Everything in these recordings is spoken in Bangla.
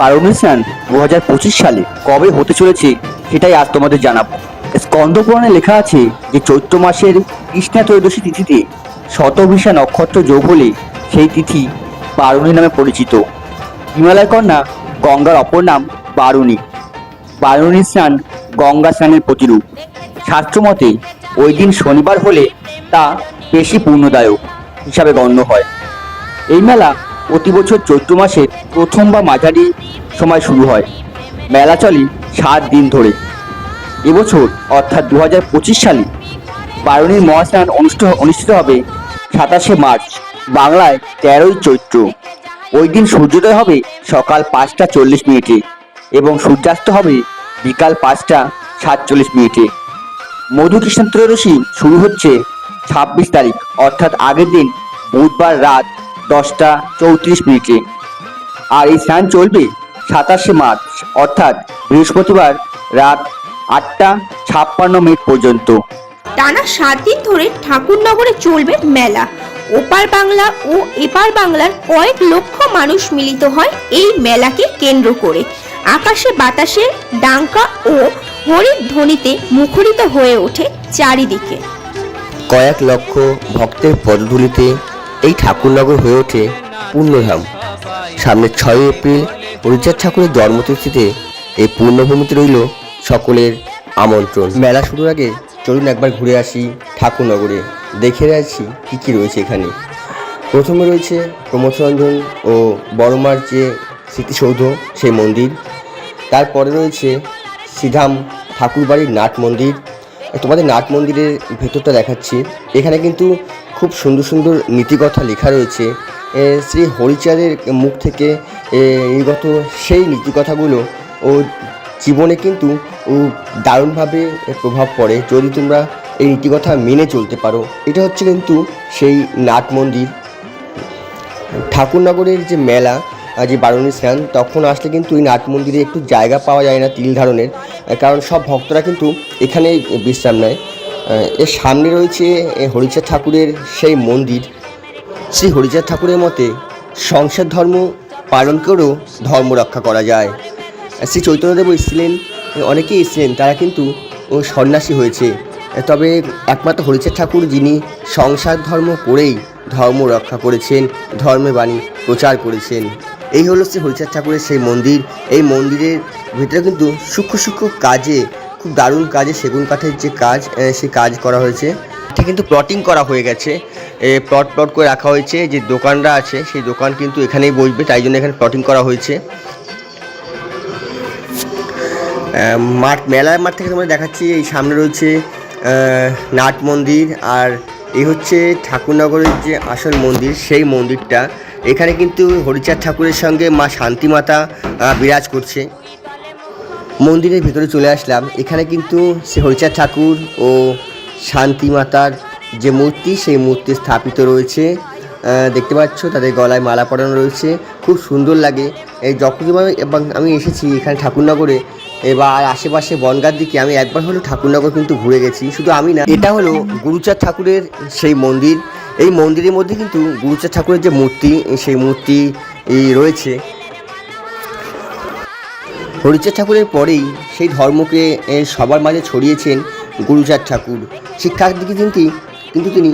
বারোনি স্নান দু হাজার পঁচিশ সালে কবে হতে চলেছে সেটাই আজ তোমাদের জানাব। স্কন্দ পুরাণে লেখা আছে যে চৈত্র মাসের কৃষ্ণা ত্রয়োদশী তিথিতে শতভিষা নক্ষত্র যোগ হলে সেই তিথি বারুণী নামে পরিচিত। হিমালয় কন্যা গঙ্গার অপর নাম বারুণী। বারুণী স্নান গঙ্গা স্নানের প্রতিরূপ। শাস্ত্রমতে ওই দিন শনিবার হলে তা বেশি পূর্ণদায়ক হিসাবে গণ্য হয়। এই মেলা প্রতি বছর চৈত্র মাসের প্রথম বা মাঝারি সময় শুরু হয়। মেলা চলে সাত দিন ধরে। এবছর অর্থাৎ দু হাজার পঁচিশ সালে বারুণীর মহাস্নান অনুষ্ঠিত অনুষ্ঠিত হবে সাতাশে মার্চ, বাংলায় তেরোই চৈত্র। ওই দিন সূর্যোদয় হবে সকাল পাঁচটা চল্লিশ মিনিটে এবং সূর্যাস্ত হবে বিকাল পাঁচটা সাতচল্লিশ মিনিটে। মধুকৃষ্ণ ত্রয়োদশী শুরু হচ্ছে ছাব্বিশ তারিখ, অর্থাৎ আগের দিন বুধবার রাত দশটা চৌত্রিশ মিনিটে। আর এই স্নান চলবে সাতাশে মার্চ অর্থাৎ বৃহস্পতিবার রাত আটটা ছাপ্পান্ন মিনিট পর্যন্ত। টানা সাত দিন ধরে ঠাকুরনগরে চলবে মেলা। ওপার বাংলা ও এপার বাংলার কয়েক লক্ষ মানুষ মিলিত হয় এই মেলাকে কেন্দ্র করে। আকাশে বাতাসে ডাঙ্কা ও হরির ধ্বনিতে মুখরিত হয়ে ওঠে চারিদিকে। কয়েক লক্ষ ভক্তের পদধূলিতে এই ঠাকুরনগর হয়ে ওঠে পূর্ণধাম। সামনে ছয় এপ্রিল হরিচাঁদ ঠাকুরের জন্মতিথিতে এই পূর্ণভূমিতে রইল সকলের আমন্ত্রণ। মেলা শুরুর আগে চলুন একবার ঘুরে আসি ঠাকুরনগরে। দেখে আসি কী কী রয়েছে এখানে। প্রথমে রয়েছে প্রমথরঞ্জন ও বড়মার যে স্মৃতিসৌধ, সেই মন্দির। তারপরে রয়েছে সিধাম ঠাকুরবাড়ির নাট মন্দির। তোমাদের নাট মন্দিরের ভেতরটা দেখাচ্ছি। এখানে কিন্তু খুব সুন্দর সুন্দর নীতিকথা লেখা রয়েছে। শ্রী হরিচাঁদের মুখ থেকে নির্গত সেই নীতিকথাগুলো ও জীবনে কিন্তু দারুণভাবে প্রভাব পড়ে। যদি তোমরা এই নীতিকথা মেনে চলতে পারো, এটা হচ্ছে কিন্তু সেই নাট মন্দির। ঠাকুরনগরের যে মেলা যে বারুণী স্নান, তখন আসলে কিন্তু এই নাট মন্দিরে একটু জায়গা পাওয়া যায় না তিল ধারণের। কারণ সব ভক্তরা কিন্তু এখানেই বিশ্রাম নেয়। এর সামনে রয়েছে হরিচাঁদ ঠাকুরের সেই মন্দির। শ্রী হরিচাঁদ ঠাকুরের মতে সংসার ধর্ম পালন করেও ধর্ম রক্ষা করা যায়। শ্রী চৈতন্যদেব এসেছিলেন অনেকেই এসেছিলেন, তারা কিন্তু সন্ন্যাসী হয়েছে। তবে একমাত্র হরিচাঁদ ঠাকুর যিনি সংসার ধর্ম করেই ধর্ম রক্ষা করেছেন, ধর্মের বাণী প্রচার করেছেন। এই হলো শ্রী হরিচাঁদ ঠাকুরের সেই মন্দির। এই মন্দিরের ভিতরে কিন্তু সূক্ষ্ম সূক্ষ্ম কাজে খুব দারুণ কাজে সেগুন কাঠের যে কাজ সে কাজ করা হয়েছে। এটা কিন্তু প্লটিং করা হয়ে গেছে। প্লট প্লট করে রাখা হয়েছে, যে দোকানরা আছে, সেই দোকান কিন্তু এখানেই বসবে, তাই জন্য এখানে প্লটিং করা হয়েছে। মাঠ, মেলার মাঠ থেকে তোমরা দেখাচ্ছি, এই সামনে রয়েছে নাট মন্দির, আর এই হচ্ছে ঠাকুরনগরের যে আসল মন্দির, সেই মন্দিরটা। এখানে কিন্তু হরিচাঁদ ঠাকুরের সঙ্গে মা শান্তিমাতা বিরাজ করছে। মন্দিরের ভিতরে চলে আসলাম। এখানে কিন্তু সে হরিচাঁদ ঠাকুর ও শান্তি মাতার যে মূর্তি, সেই মূর্তি স্থাপিত রয়েছে। দেখতে পাচ্ছ, তাদের গলায় মালা পরানো রয়েছে। খুব সুন্দর লাগে। এই যখনই এবং আমি এসেছি এখানে ঠাকুরনগরে, এবার আশেপাশে বনগার দিকে আমি একবার হলো ঠাকুরনগর কিন্তু ঘুরে গেছি। শুধু আমি না, এটা হলো গুরুচাঁদ ঠাকুরের সেই মন্দির। এই মন্দিরের মধ্যে কিন্তু গুরুচাঁদ ঠাকুরের যে মূর্তি, সেই মূর্তি রয়েছে। হরিচাঁদ ঠাকুরের পরেই সেই ধর্মকে সবার মাঝে ছড়িয়েছেন গুরুচাঁদ ঠাকুর। শিক্ষার দিকে কিন্তু কিন্তু তিনি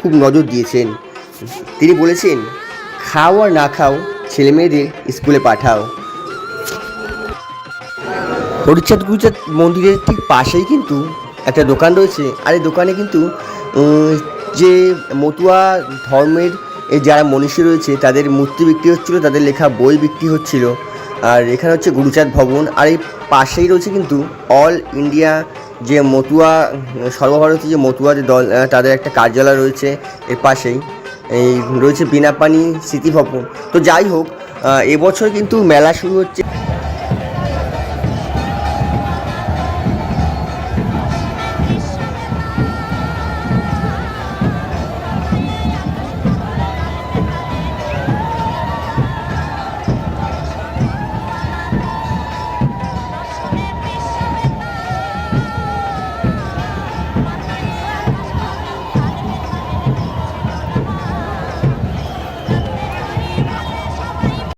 খুব নজর দিয়েছেন। তিনি বলেছেন, খাও আর না খাও ছেলে মেয়েদের স্কুলে পাঠাও। হরিচাঁদ গুরুচাঁদ মন্দিরের ঠিক পাশেই কিন্তু একটা দোকান রয়েছে। আর এই দোকানে কিন্তু যে মতুয়া ধর্মের যারা মনীষী রয়েছে, তাদের মূর্তি বিক্রি হচ্ছিল, তাদের লেখা বই বিক্রি হচ্ছিল। আর এখানে হচ্ছে গুরুচাঁদ ভবন, আর এই পাশেই রয়েছে কিন্তু অল ইন্ডিয়া যে মতুয়া সর্বভারতী সর্বভারতীয় যে মতুয়া যে দল তাদের একটা কার্যালয় রয়েছে এর পাশেই। এই রয়েছে বিনাপানি স্মৃতি ভবন। তো যাই হোক এবছর কিন্তু মেলা শুরু হচ্ছে